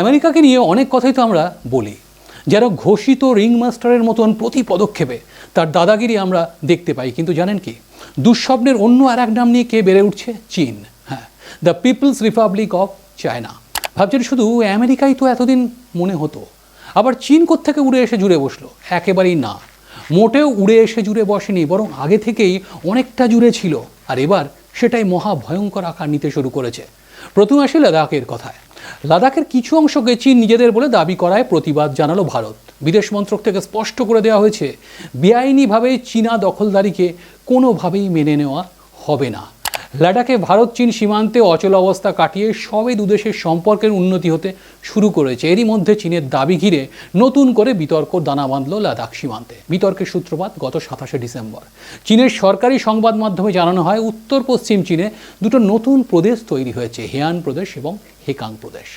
আমেরিকাকে নিয়ে অনেক কথাই তো আমরা বলি। যারা ঘোষিত রিং মাস্টারের মতন প্রতি পদক্ষেপে তার দাদাগিরি আমরা দেখতে পাই। কিন্তু জানেন কি? দুঃস্বপ্নের অন্য আর এক নাম নিয়ে কে বেড়ে উঠছে? চীন। হ্যাঁ the People's Republic of China. ভাবছেন শুধু আমেরিকাই তো এতদিন মনে হতো। আবার চীন থেকে উড়ে এসে জুড়ে বসল? একেবারেই না। মোটেও উড়ে এসে জুড়ে বসেনি, বরং আগে থেকেই অনেকটা জুড়ে ছিল। আর এবার সেটাই মহা ভয়ঙ্কর আকার নিতে শুরু করেছে। প্রথম আসে লাদাখের কথায়। লাদাখের কিছু অংশকে চীন নিজেদের বলে দাবি করায় প্রতিবাদ জানালো ভারত। বিদেশ মন্ত্রক থেকে স্পষ্ট করে দেওয়া হয়েছে, বেআইনিভাবে চীনা দখলদারিকে কোনোভাবেই মেনে নেওয়া হবে না। লাদাখে ভারত, চীন সীমান্তে অচল অবস্থা কাটিয়ে সবে দুদেশের সম্পর্কের উন্নতি হতে শুরু করেছে। এরই মধ্যে চীনের দাবি ঘিরে নতুন করে বিতর্ক দানা বাঁধল লাদাখ সীমান্তে। বিতর্কের সূত্রপাত গত সাতাশে ডিসেম্বর। চীনের সরকারি সংবাদ মাধ্যমে জানানো হয়, উত্তর পশ্চিম চীনে দুটো নতুন প্রদেশ তৈরি হয়েছে, হেয়ান প্রদেশ এবং হেকাং প্রদেশ।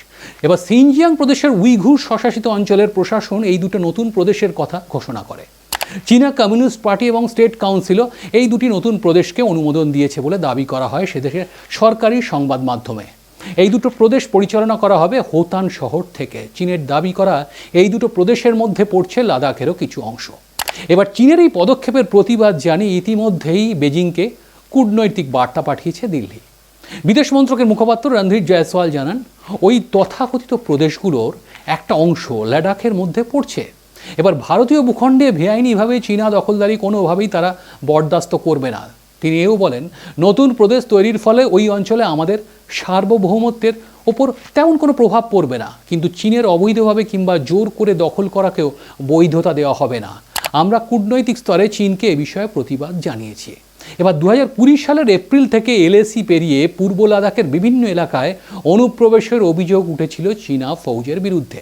এবার সিনজিয়াং প্রদেশের উইঘুর স্বশাসিত অঞ্চলের প্রশাসন এই দুটো নতুন প্রদেশের কথা ঘোষণা করে। চীনা কমিউনিস্ট পার্টি এবং স্টেট কাউন্সিলও এই দুটি নতুন প্রদেশকে অনুমোদন দিয়েছে বলে দাবি করা হয় সেদেশের সরকারি সংবাদ মাধ্যমে। এই দুটো প্রদেশ পরিচালনা করা হবে হোতান শহর থেকে। চীনের দাবি করা এই দুটো প্রদেশের মধ্যে পড়ছে লাদাখেরও কিছু অংশ। এবার চীনের এই পদক্ষেপের প্রতিবাদ জানিয়ে ইতিমধ্যেই বেজিংকে কূটনৈতিক বার্তা পাঠিয়েছে দিল্লি। বিদেশ মন্ত্রকের মুখপাত্র রণধীর জয়সওয়াল জানান, ওই তথাকথিত প্রদেশগুলোর একটা অংশ লাদাখের মধ্যে পড়ছে। এবার ভারতীয় ভূখণ্ডে বেআইনিভাবে চীনা দখলদারি কোনোভাবেই তারা বরদাস্ত করবে না। তিনি এও বলেন, নতুন প্রদেশ তৈরির ফলে ওই অঞ্চলে আমাদের সার্বভৌমত্বের ওপর তেমন কোনো প্রভাব পড়বে না। কিন্তু চীনের অবৈধভাবে কিংবা জোর করে দখল করাকেও বৈধতা দেওয়া হবে না। আমরা কূটনৈতিক স্তরে চীনকে এ বিষয়ে প্রতিবাদ জানিয়েছি। এবার দু হাজার কুড়ি সালের এপ্রিল থেকে এলএসি পেরিয়ে পূর্ব লাদাখের বিভিন্ন এলাকায় অনুপ্রবেশের অভিযোগ উঠেছিল চীনা ফৌজের বিরুদ্ধে।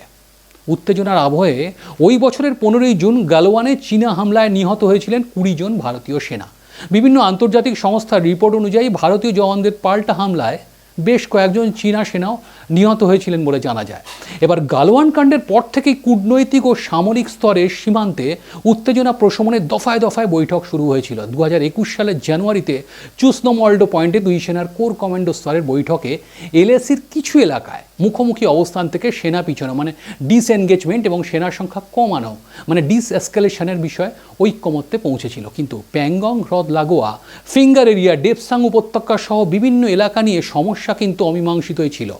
উত্তেজনার আবহে ওই বছরের পনেরোই জুন গালোয়ানে চীনা হামলায় নিহত হয়েছিলেন কুড়ি জন ভারতীয় সেনা। বিভিন্ন আন্তর্জাতিক সংস্থার রিপোর্ট অনুযায়ী ভারতীয় জওয়ানদের পাল্টা হামলায় বেশ কয়েকজন চীনা সেনাও নিহত হয়েছিলেন বলে জানা যায়। এবার গালওয়ান কাণ্ডের পর থেকেই কূটনৈতিক ও সামরিক স্তরে সীমান্তে উত্তেজনা প্রশমনের দফায় দফায় বৈঠক শুরু হয়েছিল। দু হাজার একুশ সালের জানুয়ারিতে চুসনমল্ডো পয়েন্টে দুই সেনার কোর কমান্ডো স্তরের বৈঠকে এলএসির কিছু এলাকায় মুখোমুখি অবস্থান থেকে সেনা পিছনো মানে ডিসএনগেজমেন্ট এবং সেনার সংখ্যা কমানো মানে ডিস এসকালেশনের বিষয়ে ঐক্যমত্যে পৌঁছেছিল। কিন্তু প্যাংগং, হ্রদ লাগোয়া ফিঙ্গার এরিয়া ডেপসাং উপত্যকা সহ বিভিন্ন এলাকা নিয়ে সমস্যা কিন্তু অমীমাংসিতই ছিল।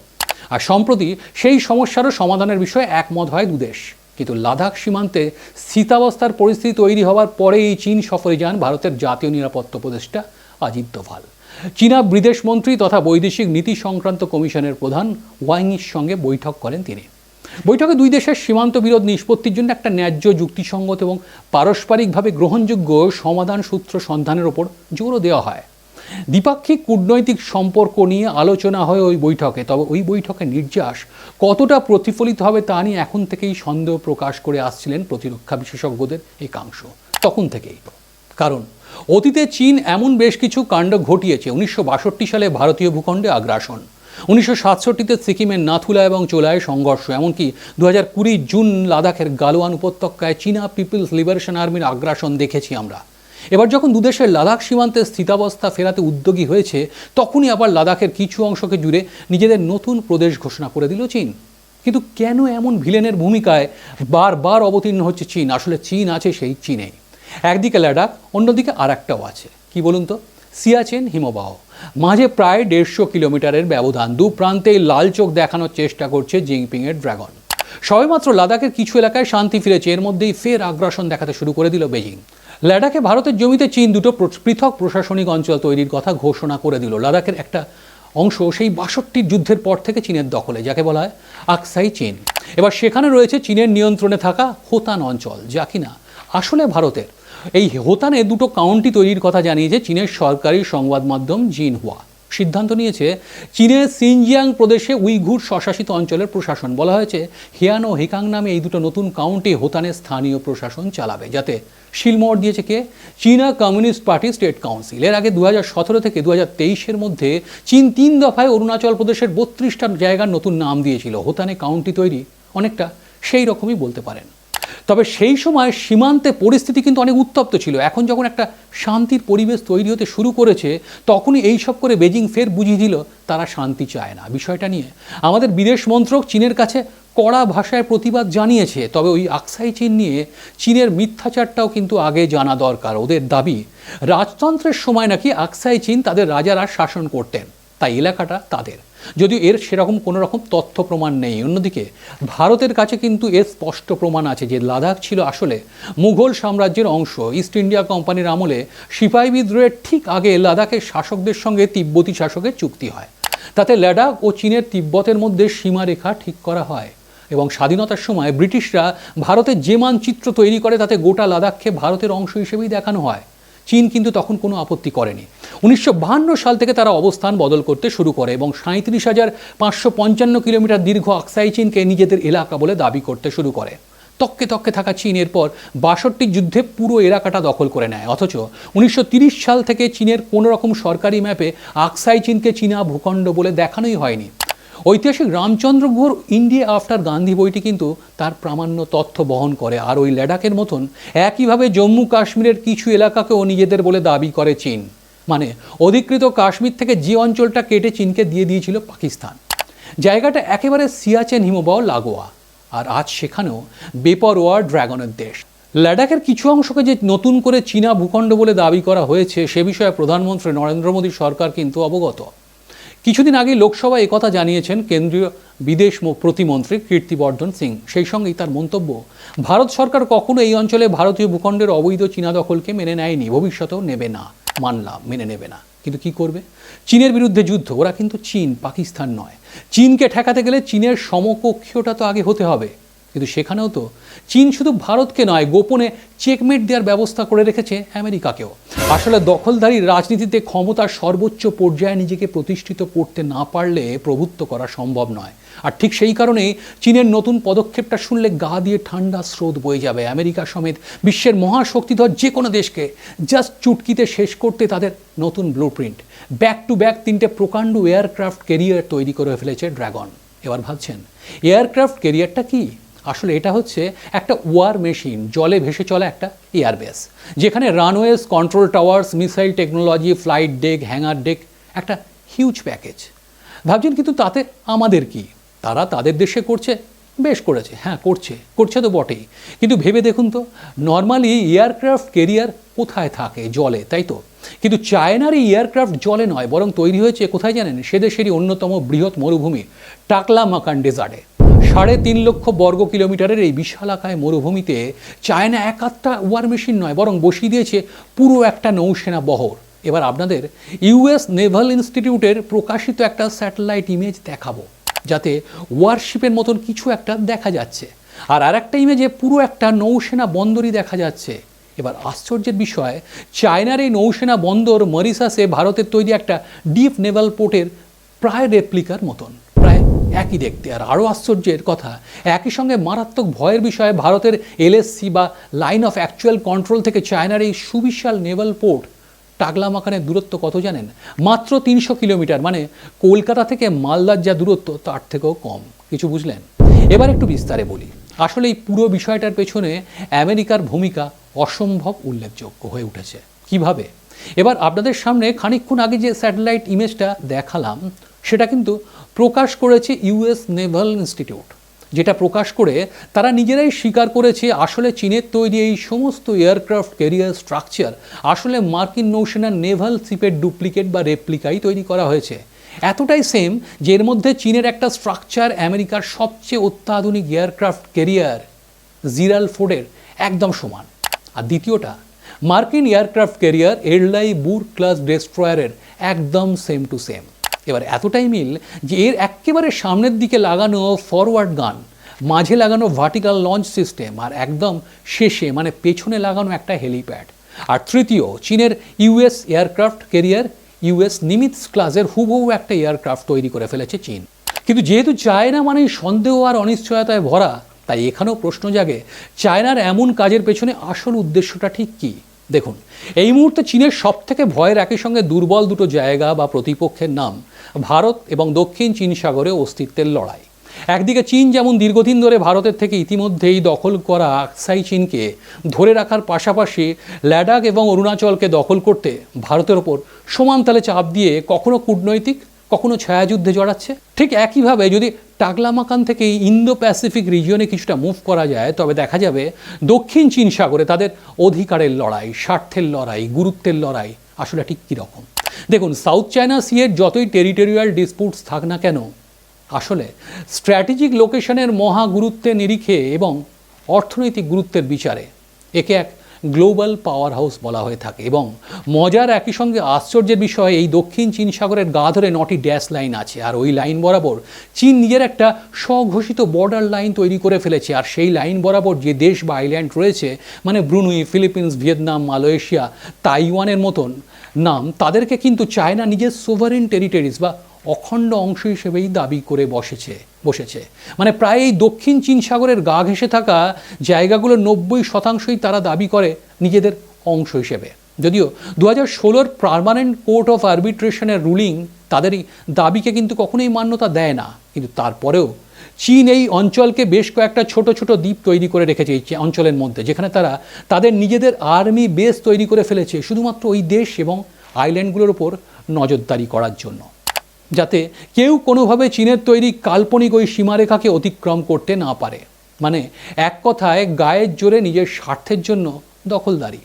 আর সম্প্রতি সেই সমস্যারও সমাধানের বিষয়ে একমত হয় দুদেশ। কিন্তু লাদাখ সীমান্তে স্থিতাবস্থার পরিস্থিতি তৈরি হওয়ার পরে এই চীন সফরে যান ভারতের জাতীয় নিরাপত্তা উপদেষ্টা অজিত দোভাল। চীনা বিদেশ মন্ত্রী তথা বৈদেশিক নীতি সংক্রান্ত কমিশনের প্রধান ওয়াংইর সঙ্গে বৈঠক করেন তিনি। বৈঠকে দুই দেশের সীমান্ত বিরোধ নিষ্পত্তির জন্য একটা ন্যায্য যুক্তিসঙ্গত এবং পারস্পরিকভাবে গ্রহণযোগ্য সমাধান সূত্র সন্ধানের ওপর জোরও দেওয়া হয়। দ্বিপাক্ষিক কূটনৈতিক সম্পর্ক নিয়ে আলোচনা হয় ওই বৈঠকে। তবে ওই বৈঠকে নির্যাস কতটা প্রতিফলিত হবে তা নিয়ে এখন থেকেই সন্দেহ প্রকাশ করে আসছিলেন প্রতিরক্ষা বিশেষজ্ঞদের একাংশ। তখন থেকেই কারণ, অতীতে চীন এমন বেশ কিছু কাণ্ড ঘটিয়েছে। উনিশশো বাষট্টি সালে ভারতীয় ভূখণ্ডে আগ্রাসন, উনিশশো সাতষট্টিতে সিকিমের নাথুলা এবং চোলায় সংঘর্ষ, এমনকি দু হাজার কুড়ি জুন লাদাখের গালোয়ান উপত্যকায় চীনা পিপলস লিবারেশন আর্মির আগ্রাসন দেখেছি আমরা। এবার যখন দুদেশের লাদাখ সীমান্তে স্থিতাবস্থা ফেরাতে উদ্যোগী হয়েছে, তখনই আবার লাদাখের কিছু অংশকে জুড়ে নিজেদের নতুন প্রদেশ ঘোষণা করে দিল চীন। কিন্তু কেন এমন ভিলেনের ভূমিকায় বারবার অবতীর্ণ হচ্ছে চীন? আসলে চীন আছে সেই চীনে একদিকে লাদাখ, অন্যদিকে আর একটাও আছে। কি বলুন তো? সিয়াচেন হিমবাহ। মাঝে প্রায় দেড়শো কিলোমিটারের ব্যবধান। দু প্রান্তেই লাল চোখ দেখানোর চেষ্টা করছে জিংপিংয়ের ড্রাগন। সবেমাত্র লাদাখের কিছু এলাকায় শান্তি ফিরেছে। এর মধ্যেই ফের আগ্রাসন দেখাতে শুরু করে দিল বেজিং লাদাখে ভারতের জমিতে চীন দুটো পৃথক প্রশাসনিক অঞ্চল তৈরির কথা ঘোষণা করে দিল। লাদাখের একটা অংশ সেই বাষট্টির যুদ্ধের পর থেকে চীনের দখলে, যাকে বলা হয় আকসাই চীন। এবার সেখানে রয়েছে চীনের নিয়ন্ত্রণে থাকা হোতান অঞ্চল, যা কিনা আসলে ভারতের। এই হোতানে দুটো কাউন্টি তৈরির কথা জানিয়েছে চীনের সরকারি সংবাদ মাধ্যম জিন জিনহুয়া। সিদ্ধান্ত নিয়েছে, চীনের সিনজিয়াং প্রদেশে উইঘুর স্বশাসিত অঞ্চলের প্রশাসন। বলা হয়েছে, হিয়ান ও হিকাং নামে এই দুটো নতুন কাউন্টি হোতানের স্থানীয় প্রশাসন চালাবে। যাতে শিলমোহর দিয়েছে কে? চীনা কমিউনিস্ট পার্টি স্টেট কাউন্সিল। এর আগে দু সতেরো থেকে দু তেইশের মধ্যে চীন তিন দফায় অরুণাচল প্রদেশের বত্রিশটা জায়গার নতুন নাম দিয়েছিল। হোতানে কাউন্টি তৈরি অনেকটা সেই রকমই বলতে পারেন। তবে সেই সময় সীমান্তে পরিস্থিতি কিন্তু অনেক উত্তপ্ত ছিল। এখন যখন একটা শান্তির পরিবেশ তৈরি হতে শুরু করেছে, তখনই এই সব করে বেজিং ফের বুঝিয়ে দিল, তারা শান্তি চায় না। বিষয়টা নিয়ে আমাদের বিদেশ মন্ত্রক চীনের কাছে কড়া ভাষায় প্রতিবাদ জানিয়েছে, তবে ওই আকসাই চীন নিয়ে চীনের মিথ্যাচারটাও কিন্তু আগে জানা দরকার। ওদের দাবি, রাজতন্ত্রের সময় নাকি আকসাই চীন তাদের রাজারা শাসন করতেন, তাই এলাকাটা তাদের। যদিও এর সেরকম কোনো রকম তথ্য প্রমাণ নেই। অন্যদিকে, ভারতের কাছে কিন্তু এর স্পষ্ট প্রমাণ আছে যে লাদাখ ছিল আসলে মুঘল সাম্রাজ্যের অংশ। ইস্ট ইন্ডিয়া কোম্পানির আমলে সিপাহী বিদ্রোহের ঠিক আগে লাদাখের শাসকদের সঙ্গে তিব্বতী শাসকের চুক্তি হয়। তাতে লাদাখ ও চীনের তিব্বতের মধ্যে সীমারেখা ঠিক করা হয় এবং স্বাধীনতার সময় ব্রিটিশরা ভারতের যে মানচিত্র তৈরি করে, তাতে গোটা লাদাখকে ভারতের অংশ হিসেবেই দেখানো হয়। চীন কিন্তু তখন কোনো আপত্তি করেনি। উনিশশো সাল থেকে তারা অবস্থান বদল করতে শুরু করে এবং সাঁত্রিশ হাজার পাঁচশো পঞ্চান্ন কিলোমিটার দীর্ঘ আকসাই চীনকে নিজেদের এলাকা বলে দাবি করতে শুরু করে। তককে তককে থাকা চীন এরপর বাষট্টি যুদ্ধে পুরো এলাকাটা দখল করে নেয়। অথচ উনিশশো সাল থেকে চীনের কোনো রকম সরকারি ম্যাপে আকসাই চীনকে চীনা ভূখণ্ড বলে দেখানোই হয়নি। ঐতিহাসিক রামচন্দ্র ঘোর ইন্ডিয়া আফটার গান্ধী বইটি কিন্তু তার প্রামাণ্য তথ্য বহন করে, আর ওই ল্যাডাকের মতন একইভাবে জম্মু কাশ্মীরের কিছু এলাকাকেও নিজেদের বলে দাবি করে চীন। মানে অধিকৃত কাশ্মীর থেকে যে অঞ্চলটা কেটে চীনকে দিয়ে দিয়েছিল পাকিস্তান। জায়গাটা একেবারে সিয়াচেন হিমবাহ লাগোয়া, আর আজ সেখানেও বেপরোয়া ড্রাগনের দেশ। লাদাখের কিছু অংশকে যে নতুন করে চীনা ভূখণ্ড বলে দাবি করা হয়েছে, সে বিষয়ে প্রধানমন্ত্রী নরেন্দ্র মোদী সরকার কিন্তু অবগত। কিছুদিন আগে লোকসভায় একথা জানিয়েছেন কেন্দ্রীয় বিদেশ প্রতিমন্ত্রী কীর্তিবর্ধন সিং। সেই সঙ্গেই তার মন্তব্য, ভারত সরকার কখনো এই অঞ্চলে ভারতীয় ভূখণ্ডের অবৈধ চীনা দখলকে মেনে নেয়নি, ভবিষ্যতেও নেবে না। মানলাম মেনে নেবে না। কিন্তু কি করবে? চীনের বিরুদ্ধে যুদ্ধ, ওরা কিন্তু চীন, পাকিস্তান নয়। চীনকে ঠেকাতে গেলে চীনের সমকক্ষীয়টা তো আগে হতে হবে। কিন্তু সেখানেও তো চীন শুধু ভারতকে নয়, গোপনে চেকমেট দেওয়ার ব্যবস্থা করে রেখেছে আমেরিকাকেও। আসলে দখলদারি রাজনীতিতে ক্ষমতার সর্বোচ্চ পর্যায়ে নিজেকে প্রতিষ্ঠিত করতে না পারলে প্রভুত্ব করা সম্ভব নয়। আর ঠিক সেই কারণেই চীনের নতুন পদক্ষেপটা শুনলে গা দিয়ে ঠান্ডা স্রোত বয়ে যাবে। আমেরিকা সমেত বিশ্বের মহাশক্তিধর যে কোনো দেশকে জাস্ট চুটকিতে শেষ করতে তাদের নতুন blueprint back to back তিনটে প্রকাণ্ড এয়ারক্রাফট ক্যারিয়ার তৈরি করে ফেলেছে ড্রাগন এবার ভাবছেন এয়ারক্রাফট ক্যারিয়ারটা কি? আসলে এটা হচ্ছে একটা ওয়ার মেশিন, জলে ভেসে চলা একটা এয়ারবেস, যেখানে runways, control towers, missile technology, flight deck, hangar deck, একটা হিউজ প্যাকেজ। ভাবছেন কিন্তু তাতে আমাদের কি? তারা তাদের দেশে করছে, বেশ করেছে। হ্যাঁ করছে। করছে তো বটেই। কিন্তু ভেবে দেখুন তো, নর্মালি এয়ারক্রাফট কেরিয়ার কোথায় থাকে জলে, তাই তো? কিন্তু চায়নার এই এয়ারক্রাফট জলে নয়, বরং তৈরি হয়েছে কোথায় জানেন? সে দেশেরই অন্যতম বৃহৎ মরুভূমি টাকলা মাকান ডেজার্টে। সাড়ে তিন লক্ষ বর্গ কিলোমিটারের এই বিশালাকায় মরুভূমিতে চায়না এক আধটা ওয়ার মেশিন নয়, বরং বসিয়ে দিয়েছে পুরো একটা নৌসেনা বহর। এবার আপনাদের ইউএস নেভাল ইনস্টিটিউটের প্রকাশিত একটা স্যাটেলাইট ইমেজ দেখাবো, যাতে ওয়ারশিপের মতন কিছু একটা দেখা যাচ্ছে। আর আরেকটা ইমেজে পুরো একটা নৌসেনা বন্দরই দেখা যাচ্ছে। এবার আশ্চর্যের বিষয়, চায়নার এই নৌসেনা বন্দর মরিসাসে ভারতের তৈরি একটা ডিপ নেভাল পোর্টের প্রায় রেপ্লিকার মতন। একই দেখতে। আর আরও আশ্চর্যের কথা, একই সঙ্গে মারাত্মক ভয়ের বিষয়ে ভারতের এলএসসি বা লাইন অফ অ্যাকচুয়াল কন্ট্রোল থেকে চায়নার এই সুবিশাল নেভাল পোর্ট টাগলা মাখানের দূরত্ব কত জানেন? মাত্র তিনশো কিলোমিটার মানে কলকাতা থেকে মালদার যা দূরত্ব, তার থেকেও কম। কিছু বুঝলেন? এবার একটু বিস্তারে বলি। আসলে এই পুরো বিষয়টার পেছনে আমেরিকার ভূমিকা অসম্ভব উল্লেখযোগ্য হয়ে উঠেছে। কীভাবে? এবার আপনাদের সামনে খানিকক্ষণ আগে যে স্যাটেলাইট ইমেজটা দেখালাম, সেটা কিন্তু প্রকাশ করেছে ইউএস নেভাল ইনস্টিটিউট, যেটা প্রকাশ করে তারা নিজেরাই স্বীকার করেছে আসলে চীনের তৈরি এই সমস্ত এয়ারক্রাফট ক্যারিয়ার স্ট্রাকচার আসলে মার্কিন নৌসেনার নেভাল শিপের ডুপ্লিকেট বা রেপ্লিকাই তৈরি করা হয়েছে। এতটাই সেম যে এর মধ্যে চীনের একটা স্ট্রাকচার আমেরিকার সবচেয়ে অত্যাধুনিক এয়ারক্রাফট ক্যারিয়ার, জিরাল ফোর্ডের, একদম সমান। আর দ্বিতীয়টা, মার্কিন aircraft carrier Arleigh Burke class ডেস্ট্রয়ারের, একদম সেম টু সেম। এবার এতটাই মিল যে এর একেবারে সামনের দিকে লাগানো ফরওয়ার্ড গান, মাঝে লাগানো ভার্টিক্যাল লঞ্চ সিস্টেম আর একদম শেষে মানে পেছনে লাগানো একটা হেলিপ্যাড আর তৃতীয়, চীনের US aircraft carrier US Nimitz ক্লাসের হুবহু একটা এয়ারক্রাফট তৈরি করে ফেলেছে চীন। কিন্তু যেহেতু চায়না মানে সন্দেহ আর অনিশ্চয়তায় ভরা, তাই এখানেও প্রশ্ন জাগে, চায়নার এমন কাজের পেছনে আসল উদ্দেশ্যটা ঠিক কী? দেখুন, এই মুহূর্তে চীনের সব থেকে ভয়ের একই সঙ্গে দুর্বল দুটো জায়গা বা প্রতিপক্ষের নাম, ভারত এবং দক্ষিণ চীন সাগরে অস্তিত্বের লড়াই। একদিকে চীন যেমন দীর্ঘদিন ধরে ভারতের থেকে ইতিমধ্যেই দখল করা আকসাই চীনকে ধরে রাখার পাশাপাশি লাডাখ এবং অরুণাচলকে দখল করতে ভারতের ওপর সমান তালে চাপ দিয়ে কখনো কূটনৈতিক কখনো ছায়াযুদ্ধে জড়াচ্ছে? ঠিক একইভাবে যদি টাগলামাকান থেকে ইন্দো প্যাসিফিক রিজিয়নে কিছুটা মুভ করা যায়, তবে দেখা যাবে দক্ষিণ চীন সাগরে তাদের অধিকারের লড়াই, স্বার্থের লড়াই, গুরুত্বের লড়াই আসলে ঠিক কীরকম? দেখুন সাউথ চায়না সিয়ের যতই টেরিটোরিয়াল ডিসপুটস থাক না কেন, আসলে স্ট্র্যাটেজিক লোকেশনের মহা গুরুত্বের নিরিখে এবং অর্থনৈতিক গুরুত্বের বিচারে একে এক গ্লোবাল পাওয়ার হাউস বলা হয়ে থাকে এবং মজার একই সঙ্গে আশ্চর্যের বিষয়, এই দক্ষিণ চীন সাগরের গা ধরে নটি ড্যাশ লাইন আছে আর ওই লাইন বরাবর চীন নিজের একটা স্বঘোষিত বর্ডার লাইন তৈরি করে ফেলেছে আর সেই লাইন বরাবর যে দেশ বা আইল্যান্ড রয়েছে মানে ব্রুনুই, ফিলিপিন্স, ভিয়েতনাম, মালয়েশিয়া, তাইওয়ানের মতন, নাম তাদেরকে কিন্তু চায়না নিজের সোভারেন টেরিটরিজ বা অখণ্ড অংশ হিসেবেই দাবি করে বসেছে বসেছে। মানে প্রায় এই দক্ষিণ চীন সাগরের গা ঘেঁষে থাকা জায়গাগুলো নব্বই শতাংশই তারা দাবি করে নিজেদের অংশ হিসেবে। যদিও দু হাজার ষোলোর পারমানেন্ট কোর্ট অফ আরবিট্রেশনের রুলিং তাদেরই দাবিকে কিন্তু কখনোই মান্যতা দেয় না। কিন্তু তারপরেও চীন এই অঞ্চলকে বেশ কয়েকটা ছোট ছোট দ্বীপ তৈরি করে রেখেছে এই অঞ্চলের মধ্যে, যেখানে তারা তাদের নিজেদের আর্মি বেস তৈরি করে ফেলেছে শুধুমাত্র ওই দেশ এবং আইল্যান্ডগুলোর ওপর নজরদারি করার জন্য। যাতে কেউ কোনোভাবে চীনের তৈরি কাল্পনিক ওই সীমারেখাকে অতিক্রম করতে না পারে। মানে এক কথায় গায়ের জোরে নিজের স্বার্থের জন্য দখলদারি।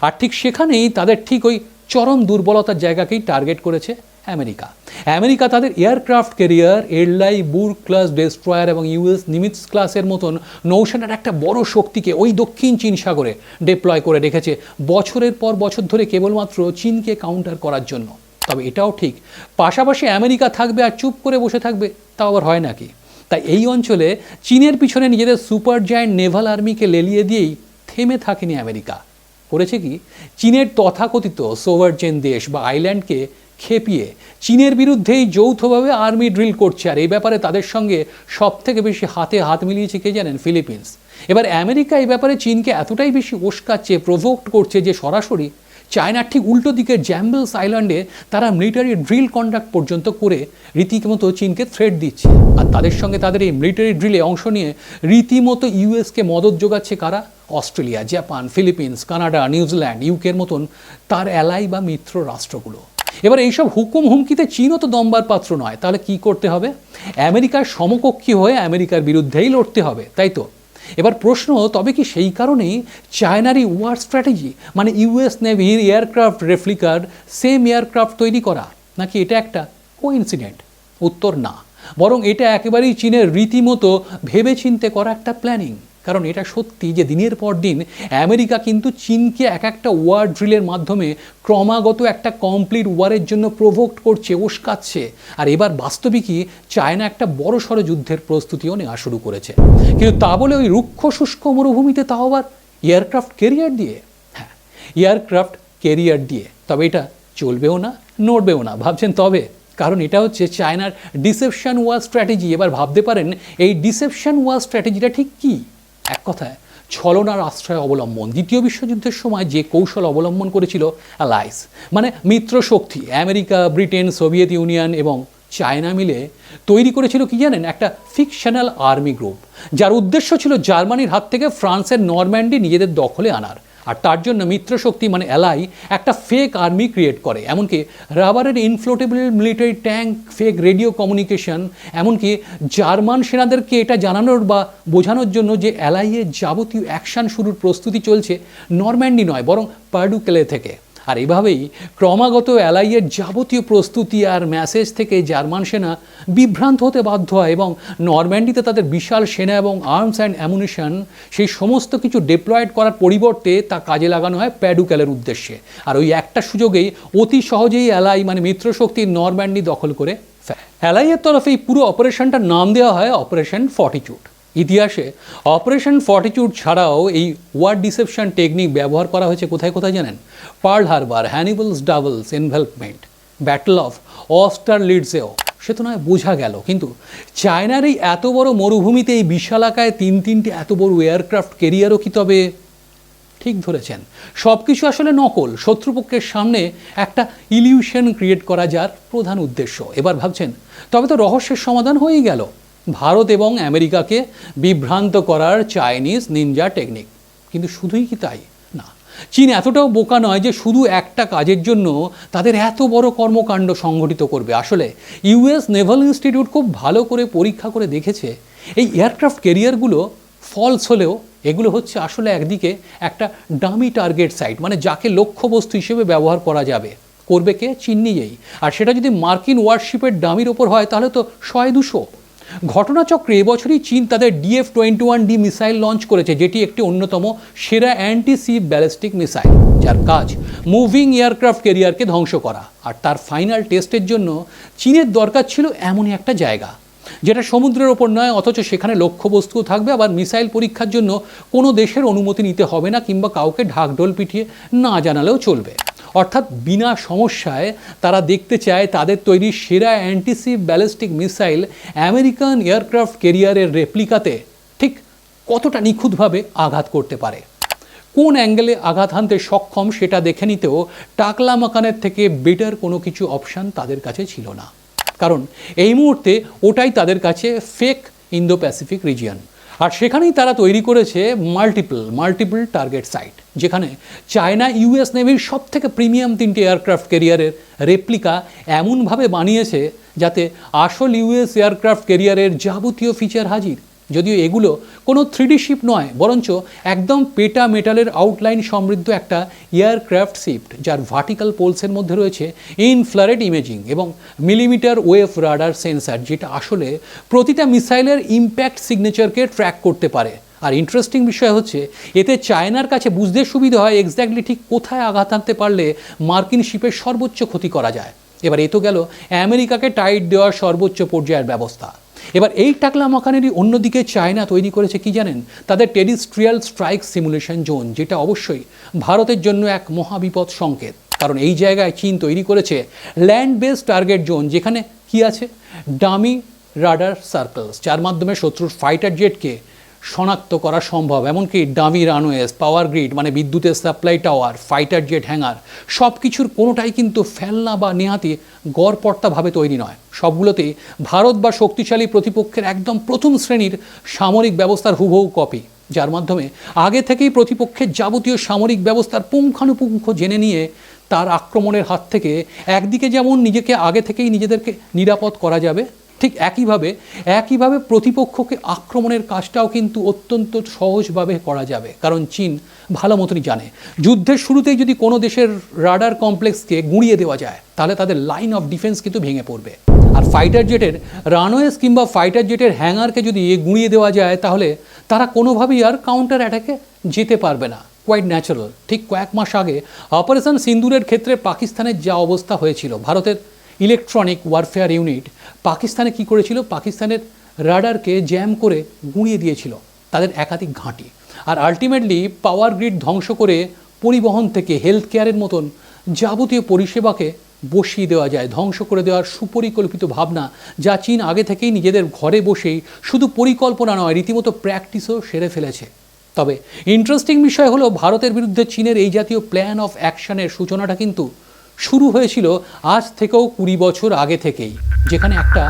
আর ঠিক সেখানেই তাদের ঠিক ওই চরম দুর্বলতার জায়গাকেই টার্গেট করেছে আমেরিকা। আমেরিকা তাদের aircraft carrier, Arleigh, Burke class, destroyer এবং ইউএস নিমিটস ক্লাসের মতন নৌসেনার একটা বড় শক্তিকে ওই দক্ষিণ চীন সাগরে ডিপ্লয় করে রেখেছে। বছরের পর বছর ধরে কেবলমাত্র চীনকে কাউন্টার করার জন্য। তবে এটাও ঠিক। পাশাপাশি আমেরিকা থাকবে আর চুপ করে বসে থাকবে, তাও আবার হয় নাকি? তাই এই অঞ্চলে চীনের পিছনে নিজেদের সুপার জায়ান্ট নেভাল আর্মিকে লেলিয়ে দিয়েই থেমে থাকেনি আমেরিকা। করেছে কি? চীনের তথাকথিত সোভারজেন দেশ বা আইল্যান্ডকে খেপিয়ে চীনের বিরুদ্ধেই যৌথভাবে আর্মি ড্রিল করছে, আর এই ব্যাপারে তাদের সঙ্গে সব থেকে বেশি হাতে হাত মিলিয়েছে কে জানেন? ফিলিপিন্স। এবার আমেরিকা এই ব্যাপারে চীনকে এতটাই বেশি উস্কাচ্ছে প্রভোক্ট করছে যে সরাসরি চায়নার ঠিক উল্টো দিকের জ্যাম্বেলস আইল্যান্ডে তারা মিলিটারি ড্রিল কন্ডাক্ট পর্যন্ত করে রীতিমতো চীনকে থ্রেট দিচ্ছে। আর তাদের সঙ্গে তাদের এই মিলিটারি ড্রিলে অংশ নিয়ে রীতিমতো ইউএসকে মদত যোগাচ্ছে কারা? Australia, Japan, Philippines, Canada, New Zealand, ইউকের মতন তার অ্যালাই বা মিত্র রাষ্ট্রগুলো। এবার এইসব হুকুম হুমকিতে চীনও তো দম্বার পাত্র নয়, তাহলে কি করতে হবে? আমেরিকার সমকক্ষী হয়ে আমেরিকার বিরুদ্ধেই লড়তে হবে, তাই তো? এবার প্রশ্ন, তবে কি সেই কারণেই চায়নারই ওয়ার স্ট্র্যাটেজি মানে ইউএস নেভির এয়ারক্রাফট রেফ্লিকার সেম এয়ারক্রাফট তৈরি করা, নাকি এটা একটা কোইন্সিডেন্ট? উত্তর না। বরং এটা একেবারেই চীনের রীতিমতো ভেবেচিন্তে করা একটা প্ল্যানিং। কারণ এটা সত্যি যে দিনের পর দিন আমেরিকা কিন্তু চীনকে এক একটা ওয়ার ড্রিলের মাধ্যমে ক্রমাগত একটা কমপ্লিট ওয়ারের জন্য প্রভোক্ট করছে, উস্কাচ্ছে। আর এবার বাস্তবিকই চায়না একটা বড় সড়ো যুদ্ধের প্রস্তুতিও নেওয়া শুরু করেছে। কিন্তু তা বলে ওই রুক্ষ শুষ্ক মরুভূমিতে তাও আবার এয়ারক্রাফট কেরিয়ার দিয়ে? হ্যাঁ এয়ারক্রাফট কেরিয়ার দিয়ে। তবে এটা চলবেও না, নড়বেও না, ভাবছেন তবে। কারণ এটা হচ্ছে চায়নার ডিসেপশন ওয়ার স্ট্র্যাটেজি এবার ভাবতে পারেন, এই ডিসেপশন ওয়ার স্ট্র্যাটেজিটা ঠিক কী? এক কথায়, ছলনার আশ্রয় অবলম্বন। দ্বিতীয় বিশ্বযুদ্ধের সময় যে কৌশল অবলম্বন করেছিল, অ্যালাইস। মানে মিত্র শক্তি, আমেরিকা, ব্রিটেন, সোভিয়েত ইউনিয়ন এবং চায়না মিলে তৈরি করেছিল কি জানেন? একটা ফিকশনাল আর্মি গ্রুপ, যার উদ্দেশ্য ছিল জার্মানির হাত থেকে ফ্রান্সের নরম্যান্ডি নিজেদের দখলে আনার। আর তার জন্য মিত্রশক্তি মানে এলাই একটা ফেক আর্মি ক্রিয়েট করে। এমনকি রাবারের inflatable military tank fake radio communication এমনকি জার্মান সেনাদেরকে এটা জানানোর বা বোঝানোর জন্য যে এলাইয়ের যাবতীয় অ্যাকশান শুরুর প্রস্তুতি চলছে, নর্ম্যান্ডি নয়, বরং পার্ডুকেলে থেকে। আর এভাবেই ক্রমাগত অ্যালাইয়ের যাবতীয় প্রস্তুতি আর ম্যাসেজ থেকে জার্মান সেনা বিভ্রান্ত হতে বাধ্য হয় এবং নরম্যান্ডিতে তাদের বিশাল সেনা এবং আর্মস অ্যান্ড অ্যামুনিশন সেই সমস্ত কিছু ডিপ্লয়েড করার পরিবর্তে তা কাজে লাগানো হয় প্যাডুক্যালের উদ্দেশ্যে। আর ওই একটা সুযোগেই অতি সহজেই অ্যালাই মানে মিত্রশক্তির নরম্যান্ডি দখল করে ফেলে। অ্যালাইয়ের তরফে এই পুরো অপারেশনটার নাম দেওয়া হয় অপারেশন ফর্টিচুড ইতিহাসে অপারেশন ফর্টিচুড ছাড়াও এই ওয়ার ডিসেপশন টেকনিক ব্যবহার করা হয়েছে কোথায় কোথায় জানেন? Pearl Harbor, Hannibal's doubles envelopment battle of austere লিডসেও। সে তো নয়, বোঝা গেল। কিন্তু চায়নার এই এত বড় মরুভূমিতে এই বিশালাকায় তিন তিনটে এত বড় এয়ারক্রাফট কেরিয়ারও কি তবে ঠিক ধরেছেন? সব কিছু আসলে নকল। শত্রুপক্ষের সামনে একটা ইলিউশন ক্রিয়েট করা যার প্রধান উদ্দেশ্য। এবার ভাবছেন, তবে তো রহস্যের সমাধান হয়েই গেল। ভারত এবং আমেরিকাকে বিভ্রান্ত করার চাইনিজ নিনজা টেকনিক। কিন্তু শুধুই কি তাই? না। চীন এতটাও বোকা নয় যে শুধু একটা কাজের জন্য তাদের এত বড় কর্মকাণ্ড সংগঠিত করবে। আসলে ইউএস নেভাল ইনস্টিটিউট খুব ভালো করে পরীক্ষা করে দেখেছে, এই এয়ারক্রাফট ক্যারিয়ারগুলো ফলস হলেও এগুলো হচ্ছে আসলে একদিকে একটা ডামি টার্গেট সাইট মানে যাকে লক্ষ্যবস্তু হিসেবে ব্যবহার করা যাবে, করবে কে? চীন নিজেই। আর সেটা যদি মার্কিন ওয়ারশিপের ডামির ওপর হয়, তাহলে তো শয় দুশো। ঘটনাচক্রে এবছরই চীন তাদের DF twenty one D missile launch করেছে, যেটি একটি অন্যতম সেরা অ্যান্টি সি ব্যালিস্টিক মিসাইল, যার কাজ মুভিং এয়ারক্রাফট ক্যারিয়ারকে ধ্বংস করা। আর তার ফাইনাল টেস্টের জন্য চীনের দরকার ছিল এমনই একটা জায়গা, যেটা সমুদ্রের ওপর নয়, অথচ সেখানে লক্ষ্যবস্তুও থাকবে। আবার মিসাইল পরীক্ষার জন্য কোনো দেশের অনুমতি নিতে হবে না, কিংবা কাউকে ঢাকঢোল পিটিয়ে না জানালেও চলবে। অর্থাৎ বিনা সমস্যায় তারা দেখতে চায় তাদের তৈরি সেরা antiship ballistic missile American aircraft কেরিয়ারের রেপ্লিকাতে ঠিক কতটা নিখুঁতভাবে আঘাত করতে পারে? কোন অ্যাঙ্গেলে আঘাত হানতে সক্ষম সেটা দেখে নিতেও টাকলা মাকানের থেকে বেটার কোনো কিছু অপশান তাদের কাছে ছিল না। কারণ এই মুহূর্তে ওটাই তাদের কাছে ফেক ইন্দো প্যাসিফিক রিজিয়ন আর সেখানেই তারা তৈরি করেছে মাল্টিপল মাল্টিপল টার্গেট সাইট যেখানে চায়না ইউএস নেভির সব থেকে প্রিমিয়াম তিনটি এয়ারক্রাফট ক্যারিয়ারের রেপ্লিকা এমনভাবে বানিয়েছে যাতে আসল ইউএস এয়ারক্রাফট ক্যারিয়ারের যাবতীয় ফিচার হাজির। যদিও এগুলো কোনো থ্রিডি শিপ নয়, বরঞ্চ একদম পেটা মেটালের আউটলাইন সমৃদ্ধ একটা এয়ারক্রাফট শিফট যার ভার্টিক্যাল পোলসের মধ্যে রয়েছে ইনফ্লারেট ইমেজিং এবং মিলিমিটার ওয়েভ রাডার সেন্সার যেটা আসলে প্রতিটা মিসাইলের ইম্প্যাক্ট সিগনেচারকে ট্র্যাক করতে পারে। আর ইন্টারেস্টিং বিষয় হচ্ছে, এতে চায়নার কাছে বুঝতে সুবিধা হয় এক্স্যাক্টলি ঠিক কোথায় আঘাত আনতে পারলে মার্কিন শিপের সর্বোচ্চ ক্ষতি করা যায়। এবার এ তো গেল আমেরিকাকে টাইট দেওয়ার সর্বোচ্চ পর্যায়ের ব্যবস্থা। এবার এই টাকলা মাখানেরই অন্যদিকে চায়না তৈরি করেছে কি জানেন? তাদের টেরিস্ট্রিয়াল স্ট্রাইক সিমুলেশন জোন, যেটা অবশ্যই ভারতের জন্য এক মহাবিপদ সংকেত। কারণ এই জায়গায় চীন তৈরি করেছে ল্যান্ড বেস টার্গেট জোন, যেখানে কি আছে? ডামি রাডার সার্কেলস, যার মাধ্যমে শত্রুর ফাইটার জেটকে শনাক্ত করা সম্ভব, এমনকি ডামি রানওয়েজ পাওয়ার গ্রিড মানে বিদ্যুতের supply tower fighter jet hangar সব কিছুর কোনোটাই কিন্তু ফেলনা বা নেহাতি গড়পর্তাভাবে তৈরি নয়। সবগুলোতেই ভারত বা শক্তিশালী প্রতিপক্ষের একদম প্রথম শ্রেণির সামরিক ব্যবস্থার হুবহু কপি যার মাধ্যমে আগে থেকেই প্রতিপক্ষের যাবতীয় সামরিক ব্যবস্থার পুঙ্খানুপুঙ্খ জেনে নিয়ে তার আক্রমণের হাত থেকে একদিকে যেমন নিজেকে আগে থেকেই নিজেদেরকে নিরাপদ করা যাবে ঠিক একইভাবে একইভাবে প্রতিপক্ষকে আক্রমণের কাজটাও কিন্তু অত্যন্ত সহজভাবে করা যাবে। কারণ চীন ভালো মতনই জানে, যুদ্ধের শুরুতেই যদি কোনো দেশের রাডার কমপ্লেক্সকে গুঁড়িয়ে দেওয়া যায়, তাহলে তাদের লাইন অফ ডিফেন্স কিন্তু ভেঙে পড়বে। আর ফাইটার জেটের, রানওয়েজ কিংবা ফাইটার জেটের হ্যাঙ্গারকে যদি গুঁড়িয়ে দেওয়া যায়, তাহলে তারা কোনোভাবেই আর কাউন্টার অ্যাটাকে যেতে পারবে না। কোয়াইট ন্যাচারাল ঠিক কয়েক মাস আগে অপারেশন সিন্দুরের ক্ষেত্রে পাকিস্তানের যা অবস্থা হয়েছিল, ভারতের ইলেকট্রনিক ওয়ারফেয়ার ইউনিট পাকিস্তানে কি করেছিল? পাকিস্তানের রাডারকে জ্যাম করে গুঁড়িয়ে দিয়েছিল তাদের একাধিক ঘাঁটি। আর আলটিমেটলি পাওয়ার গ্রিড ধ্বংস করে পরিবহন থেকে হেলথ কেয়ারের মতন যাবতীয় পরিষেবাকে বসিয়ে দেওয়া যায়, ধ্বংস করে দেওয়ার সুপরিকল্পিত ভাবনা যা চীন আগে থেকেই নিজেদের ঘরে বসেই শুধু পরিকল্পনা নয়, রীতিমতো প্র্যাকটিসও সেরে ফেলেছে। তবে ইন্টারেস্টিং বিষয় হলো, ভারতের বিরুদ্ধে চীনের এই জাতীয় প্ল্যান অফ অ্যাকশনের সূচনাটা কিন্তু শুরু হয়েছিল আজ থেকেও কুড়ি বছর আগে থেকেই, যেখানে একটা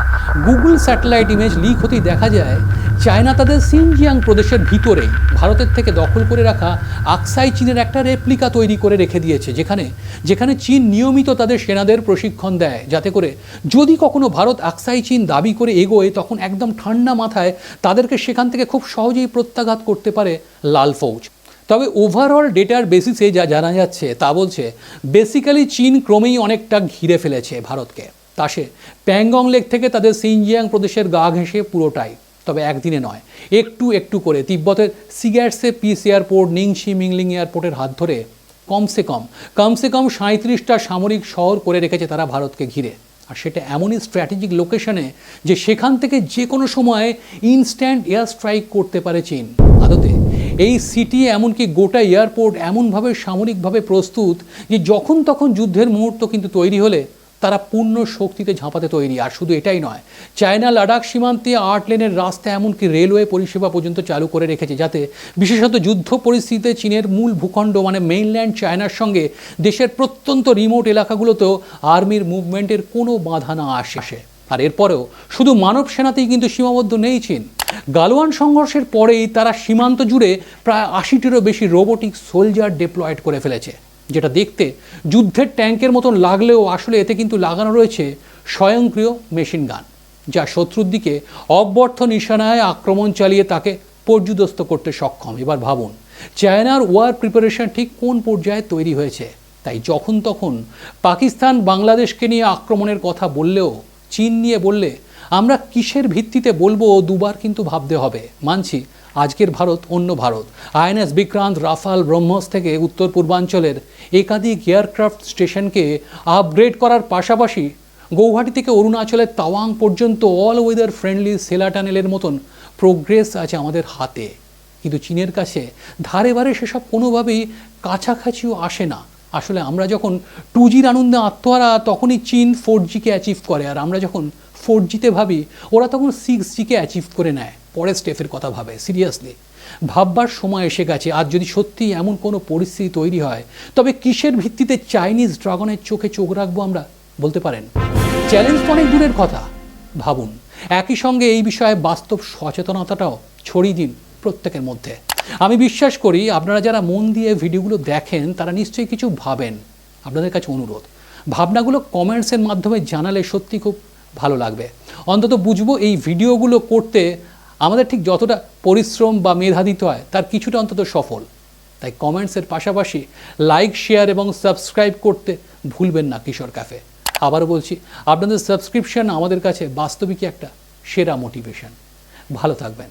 গুগল স্যাটেলাইট ইমেজ লিক হতেই দেখা যায়, চায়না তাদের সিনজিয়াং প্রদেশের ভিতরেই ভারতের থেকে দখল করে রাখা আকসাই চীনের একটা রেপ্লিকা তৈরি করে রেখে দিয়েছে, যেখানে যেখানে চীন নিয়মিত তাদের সেনাদের প্রশিক্ষণ দেয়, যাতে করে যদি কখনো ভারত আকসাই চীন দাবি করে এগোয়, তখন একদম ঠান্ডা মাথায় তাদেরকে সেখান থেকে খুব সহজেই প্রত্যাঘাত করতে পারে লাল ফৌজ। তবে ওভারঅল ডেটার বেসিসে যা জানা যাচ্ছে, তা বলছে বেসিক্যালি চীন ক্রমেই অনেকটা ঘিরে ফেলেছে ভারতকে। তা সে প্যাংগং লেক থেকে তাদের সিনজিয়াং প্রদেশের গা ঘেঁষে পুরোটাই, তবে একদিনে নয়, একটু একটু করে। তিব্বতের সিগ্যাটসে পিস এয়ারপোর্ট নিংশি মিংলিং এয়ারপোর্টের হাত ধরে কমসে কম কমসে কম সাঁত্রিশটা সামরিক শহর করে রেখেছে তারা ভারতকে ঘিরে। আর সেটা এমনই স্ট্র্যাটেজিক লোকেশনে যে সেখান থেকে যে কোনো সময় ইনস্ট্যান্ট এয়ার স্ট্রাইক করতে পারে চীন। আদতে এই সিটি এমনকি গোটা এয়ারপোর্ট এমনভাবে সামরিকভাবে প্রস্তুত যে যখন তখন যুদ্ধের মুহূর্ত কিন্তু তৈরি হলে তারা পূর্ণ শক্তিতে ঝাঁপাতে তৈরি। আর শুধু এটাই নয়, চায়না লাডাখ সীমান্তে আট লেনের রাস্তা এমনকি রেলওয়ে পরিষেবা পর্যন্ত চালু করে রেখেছে যাতে বিশেষত যুদ্ধ পরিস্থিতিতে চীনের মূল ভূখণ্ড মানে মেইনল্যান্ড চায়নার সঙ্গে দেশের প্রত্যন্ত রিমোট এলাকাগুলোতেও আর্মির মুভমেন্টের কোনো বাধা না আসে। আর এরপরেও শুধু মানব সেনাতেই কিন্তু সীমাবদ্ধ নেই চীন। গালওয়ান সংঘর্ষের পরেই তারা সীমান্ত জুড়ে প্রায় আশিটিরও বেশি রোবোটিক সোলজার ডিপ্লয়েড করে ফেলেছে, যেটা দেখতে যুদ্ধের ট্যাঙ্কের মতন লাগলেও আসলে এতে কিন্তু লাগানো রয়েছে স্বয়ংক্রিয় মেশিন গান, যা শত্রুর দিকে অব্যর্থ নিশানায় আক্রমণ চালিয়ে তাকে পর্যুদস্ত করতে সক্ষম। এবার ভাবুন, চায়নার ওয়ার প্রিপারেশন ঠিক কোন পর্যায়ে তৈরি হয়েছে? তাই যখন তখন পাকিস্তান বাংলাদেশকে নিয়ে আক্রমণের কথা বললেও চীন নিয়ে বললে, আমরা কিসের ভিত্তিতে বলব দুবার কিন্তু ভাবতে হবে। মানছি, আজকের ভারত অন্য ভারত। আইএনএস বিক্রান্ত রাফাল ব্রহ্মস থেকে উত্তর পূর্বাঞ্চলের একাধিক এয়ারক্রাফট স্টেশনকে আপগ্রেড করার পাশাপাশি গৌহাটি থেকে অরুণাচলের তাওয়াং পর্যন্ত অল ওয়েদার ফ্রেন্ডলি সেলা টানেলের মতন প্রোগ্রেস আছে আমাদের হাতে। কিন্তু চীনের কাছে ধারে বারে সেসব কোনোভাবেই কাছাকাছিও আসে না। আসলে আমরা যখন টু জির আনন্দে আত্মহারা, তখনই চীন ফোর জিকে অ্যাচিভ করে। আর আমরা যখন ফোর জিতে ভাবি, ওরা তখন সিক্স জিকে অ্যাচিভ করে নেয়। পরের স্টেপের কথা ভাবে সিরিয়াসলি ভাববার সময় এসে গেছে। আর যদি সত্যি এমন কোনো পরিস্থিতি তৈরি হয়, তবে কিসের ভিত্তিতে চাইনিজ ড্রাগনের চোখে চোখ রাখব আমরা, বলতে পারেন? চ্যালেঞ্জ তো অনেক দূরের কথা। ভাবুন, একই সঙ্গে এই বিষয়ে বাস্তব সচেতনতাটাও ছড়িয়ে দিন প্রত্যেকের মধ্যে। আমি বিশ্বাস করি আপনারা যারা মন দিয়ে ভিডিওগুলো দেখেন, তারা নিশ্চয়ই কিছু ভাবেন। আপনাদের কাছে অনুরোধ। ভাবনাগুলো কমেন্টসের মাধ্যমে জানালে সত্যি খুব ভালো লাগবে। অন্তত বুঝব এই ভিডিওগুলো করতে আমাদের ঠিক যতটা পরিশ্রম বা মেধা দিতে হয়, তার কিছুটা অন্তত সফল। তাই কমেন্টসের পাশাপাশি লাইক শেয়ার এবং সাবস্ক্রাইব করতে ভুলবেন না কিশোর ক্যাফে আবারও বলছি, আপনাদের সাবস্ক্রিপশন আমাদের কাছে বাস্তবিকই একটা সেরা মোটিভেশন ভালো থাকবেন।